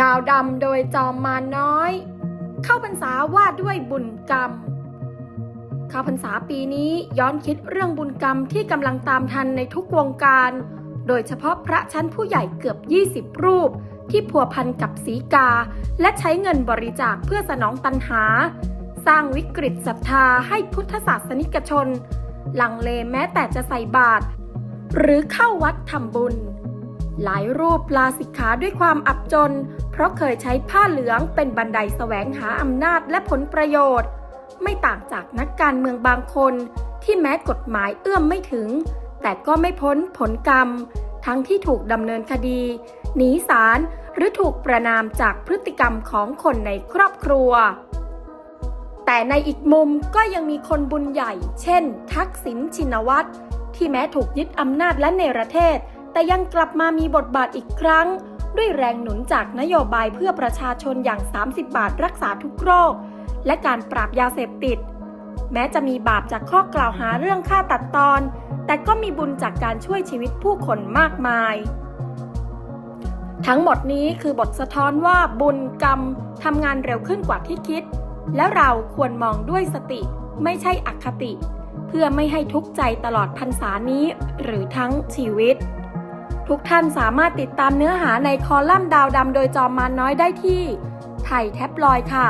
ดาวดำโดยจอมมาน้อย เข้าพรรษาว่าด้วยบุญกรรม เข้าพรรษาปีนี้ย้อนคิดเรื่องบุญกรรมที่กำลังตามทันในทุกวงการ โดยเฉพาะพระชั้นผู้ใหญ่เกือบ 20 รูป ที่พัวพันกับสีกา และใช้เงินบริจาคเพื่อสนองตันหา สร้างวิกฤตศรัทธาให้พุทธศาสนิกชน หลังเลแม้แต่จะใส่บาตรหรือเข้าวัดทำบุญ หลายรูปลาสิกขาด้วยความอับจน เพราะเคยใช้ผ้าเหลืองเป็นบันไดแสวงหาอำนาจและผลประโยชน์ ไม่ต่างจากนักการเมืองบางคน ที่แม้กฎหมายเอื้อมไม่ถึง แต่ก็ไม่พ้นผลกรรม ทั้งที่ถูกดำเนินคดี หนีศาลหรือถูกประนามจากพฤติกรรมของคนในครอบครัว แต่ในอีกมุมก็ยังมีคนบุญใหญ่ เช่น ทักษิณชินวัตรที่แม้ถูกยึดอำนาจและเนรเทศ แต่ยังกลับมามีบทบาทอีกครั้ง ด้วยแรงหนุนจากนโยบายเพื่อประชาชนอย่าง 30 บาทรักษาทุกโรค และการปราบยาเสพติด แม้จะมีบาปจากข้อกล่าวหาเรื่องฆ่าตัดตอน แต่ก็มีบุญจากการช่วยชีวิตผู้คนมากมาย ทั้งหมดนี้คือบทสะท้อนว่าบุญกรรมทำงานเร็วขึ้นกว่าที่คิด และเราควรมองด้วยสติไม่ใช่อคติ เพื่อไม่ให้ทุกข์ใจตลอดพรรษานี้หรือทั้งชีวิต ทุกท่านสามารถติดตามเนื้อหาในคอลัมน์ดาวดำโดยจอมมาน้อยได้ที่ไทยแท็บลอยค่ะ